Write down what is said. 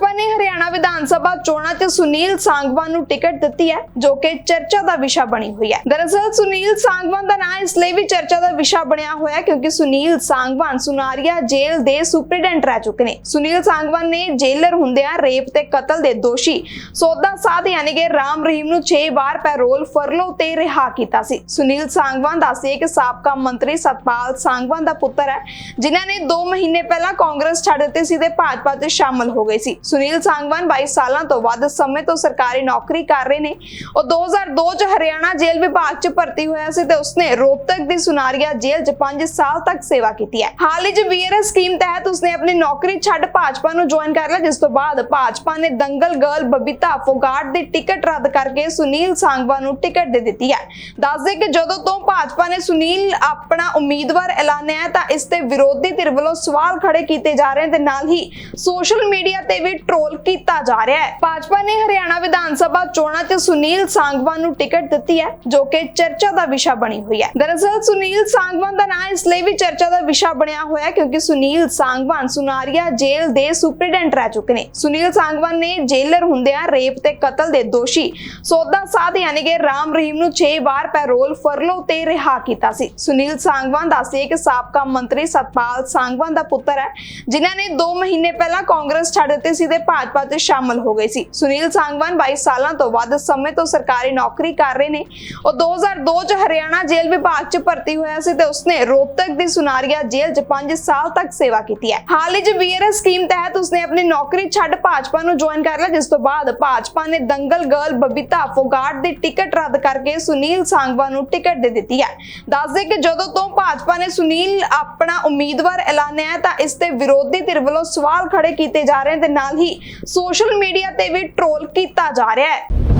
much. Bhajpa ਨੇ ਹਰਿਆਣਾ ਵਿਧਾਨ ਸਭਾ ਚੋਣਾਂ 'ਚ ਸੁਨੀਲ ਸਾਂਗਵਾਨ ਨੂੰ ਟਿਕਟ ਦਿੱਤੀ ਹੈ, ਜੋ ਕਿ ਚਰਚਾ ਦਾ ਵਿਸ਼ਾ ਬਣੀ ਹੋਈ ਹੈ। ਦਰਅਸਲ, ਸੁਨੀਲ ਸਾਂਗਵਾਨ ਦਾ ਨਾਮ ਇਸ ਲਈ ਵੀ ਚਰਚਾ ਦਾ ਵਿਸ਼ਾ ਬਣਿਆ ਹੋਇਆ ਕਿਉਂਕਿ ਸੁਨੀਲ ਸਾਂਗਵਾਨ ਸੁਨਾਰੀਆ ਜੇਲ੍ਹ ਦੇ ਸੁਪਰਡੈਂਟ ਰਹਿ ਚੁੱਕੇ ਨੇ। ਸੁਨੀਲ ਸਾਂਗਵਾਨ ਨੇ ਜੇਲਰ ਹੁੰਦਿਆਂ ਰੇਪ ਤੇ ਕਤਲ ਦੇ ਦੋਸ਼ੀ ਸੋਦਾ ਸਾਧ ਯਾਨੀ ਕਿ ਰਾਮ ਰਹੀਮ ਨੂੰ 6 ਵਾਰ ਪੈਰੋਲ ਫਰਲੋ ਤੇ ਰਿਹਾ ਕੀਤਾ ਸੀ। ਸੁਨੀਲ ਸਾਂਗਵਾਨ ਦੱਸਿਆ ਕਿ ਸਾਬਕਾ ਮੰਤਰੀ ਸਤਪਾਲ ਸਾਂਗਵਾਨ ਦਾ ਪੁੱਤਰ ਹੈ, ਜਿਨ੍ਹਾਂ ਨੇ 2 ਮਹੀਨੇ ਪਹਿਲਾਂ ਕਾਂਗਰਸ ਛੱਡ ਦਿੱਤੀ ਸੀ ਤੇ ਭਾਜਪਾ 'ਚ ਸ਼ਾਮਲ ਹੋ ਗਏ ਸੀ। ਸੁਨੀਲ ਸਾਂਗਵਾਨ 22 ਸਾਲਾਂ ਤੋਂ ਵੱਧ ਸਮੇਂ ਤੋਂ ਸਰਕਾਰੀ ਨੌਕਰੀ ਕਰ ਰਹੇ ਨੇ। ਉਹ 2002 'ਚ ਹਰਿਆਣਾ ਜੇਲ੍ਹ ਵਿਭਾਗ 'ਚ ਭਰਤੀ ਹੋਇਆ ਸੀ ਤੇ ਉਸਨੇ ਰੋਹਤਕ ਦੀ ਸੁਨਾਰੀਆ ਜੇਲ੍ਹ 'ਚ 5 ਸਾਲ ਤੱਕ ਸੇਵਾ ਕੀਤੀ ਹੈ। ਹਾਲ ਹੀ 'ਚ ਵੀਆਰਐਸ ਸਕੀਮ ਤਹਿਤ ਉਸਨੇ ਆਪਣੀ ਨੌਕਰੀ ਛੱਡ ਭਾਜਪਾ ਨੂੰ ਜੁਆਇਨ ਕਰ ਲਿਆ, ਜਿਸ ਤੋਂ ਬਾਅਦ ਭਾਜਪਾ ਨੇ ਦੰਗਲ ਗਰਲ ਬਬੀਤਾ ਫੋਗਾਟ ਦੀ ਟਿਕਟ ਰੱਦ ਕਰਕੇ ਸੁਨੀਲ ਸਾਂਗਵਾਨ ਨੂੰ ਟਿਕਟ ਦੇ ਦਿੱਤੀ ਹੈ। ਦੱਸਦੇ ਕਿ ਜਦੋਂ ਤੋਂ ਭਾਜਪਾ ਨੇ ਸੁਨੀਲ ਆਪਣਾ ਉਮੀਦਵਾਰ ਐਲਾਨਿਆ ਹੈ, ਤਾਂ ਇਸ ਤੇ ਵਿਰੋਧੀ ਧਿਰ ਵੱਲੋਂ ਸਵਾਲ ਖੜੇ ਕੀਤੇ ਜਾ ਰਹੇ ਤੇ ਨਾਲ ਹੀ ਸੋਸ਼ਲ ਮੀਡੀਆ ਤੇ ਵੀ ਟ੍ਰੋਲ ਕੀਤਾ ਜਾ ਰਿਹਾ ਹੈ। ਭਾਜਪਾ ਨੇ ਹਰਿਆਣਾ ਵਿਧਾਨ ਸਭਾ ਚੋਣਾਂ 'ਚ ਸੁਨੀਲ ਸਾਂਗਵਾਨ ਨੂੰ ਟਿਕਟ ਦਿੱਤੀ ਹੈ, ਜੋ ਕਿ ਚਰਚਾ ਦਾ ਵਿਸ਼ਾ ਬਣੀ ਹੋਈ ਹੈ। ਦਰਅਸਲ, ਸੁਨੀਲ ਸਾਂਗਵਾਨ ਦਾ ਨਾਮ ਇਸ ਲਈ ਵੀ ਚਰਚਾ ਦਾ ਵਿਸ਼ਾ ਬਣਿਆ ਹੋਇਆ ਕਿਉਂਕਿ ਸੁਨੀਲ ਸਾਂਗਵਾਨ ਸੁਨਾਰੀਆ ਜੇਲ੍ਹ ਦੇ ਸੁਪਰਡੈਂਟ ਰਹਿ ਚੁੱਕੇ ਨੇ। ਸੁਨੀਲ ਸਾਂਗਵਾਨ ਨੇ ਜੇਲਰ ਹੁੰਦਿਆਂ ਰੇਪ ਤੇ ਕਤਲ ਦੇ ਦੋਸ਼ੀ ਸੋਦਾ ਸਾਧ ਯਾਨੀ ਕਿ ਰਾਮ ਰਹੀਮ ਨੂੰ 6 ਵਾਰ ਪੈਰੋਲ ਫਰਲੋ ਤੇ ਰਿਹਾ ਕੀਤਾ ਸੀ। ਸੁਨੀਲ ਸਾਂਗਵਾਨ ਦੱਸਿਆ ਕਿ ਸਾਬਕਾ ਮੰਤਰੀ ਸਤਪਾਲ ਸਾਂਗਵਾਨ ਦਾ ਪੁੱਤਰ ਹੈ, ਜਿਨ੍ਹਾਂ ਨੇ 2 ਮਹੀਨੇ ਪਹਿਲਾਂ ਕਾਂਗਰਸ ਛੱਡ ਦਿੱਤੀ ਸੀ ਤੇ ਭਾਜਪਾ 'ਚ ਸ਼ਾਮਲ ਹੋ ਗਏ ਸੀ। ਸੁਨੀਲ ਸਾਂਗਵਾਨ 22 ਸਾਲਾਂ ਤੋਂ ਵੱਧ ਸਮੇਂ ਤੋਂ ਸਰਕਾਰੀ ਨੌਕਰੀ ਕਰ ਰਹੇ ਨੇ। ਉਹ 2002 'ਚ ਹਰਿਆਣਾ ਜੇਲ੍ਹ ਵਿਭਾਗ 'ਚ ਭਰਤੀ ਹੋਇਆ ਸੀ ਤੇ ਉਸਨੇ ਰੋਹਤਕ ਦੀ ਸੁਨਾਰੀਆ ਜੇਲ੍ਹ 'ਚ 5 ਸਾਲ ਤੱਕ ਸੇਵਾ ਕੀਤੀ ਹੈ। ਹਾਲ ਹੀ 'ਚ ਵੀਆਰਐਸ ਸਕੀਮ ਤਹਿਤ ਉਸਨੇ ਆਪਣੀ ਨੌਕਰੀ ਛੱਡ ਭਾਜਪਾ ਨੂੰ ਜੁਆਇਨ ਕਰ ਲਿਆ, ਜਿਸ ਤੋਂ ਬਾਅਦ ਭਾਜਪਾ ਨੇ ਦੰਗਲ ਗਰਲ ਬਬੀਤਾ ਫੋਗਾਟ ਦੀ ਟਿਕਟ ਰੱਦ ਕਰਕੇ ਸੁਨੀਲ ਸਾਂਗਵਾਨ ਨੂੰ ਟਿਕਟ ਦੇ ਦਿੱਤੀ ਹੈ। ਦੱਸਦੇ ਕਿ ਜਦੋਂ ਤੋਂ ਭਾਜਪਾ ਨੇ ਸੁਨੀਲ ਆਪਣਾ ਉਮੀਦਵਾਰ ਐਲਾਨਿਆ ਤਾਂ ਇਸ ਤੇ ਵਿਰੋਧੀ ਧਿਰ ਵੱਲੋਂ ਸਵਾਲ ਖੜੇ ਕੀਤੇ ਜਾ ਰਹੇ ਤੇ ਨਾਲ ਹੀ ਸੋਸ਼ਲ ਮੀਡੀਆ ਤੇ ਵੀ ਟ੍ਰੋਲ ਕੀਤਾ ਜਾ ਰਿਹਾ ਹੈ।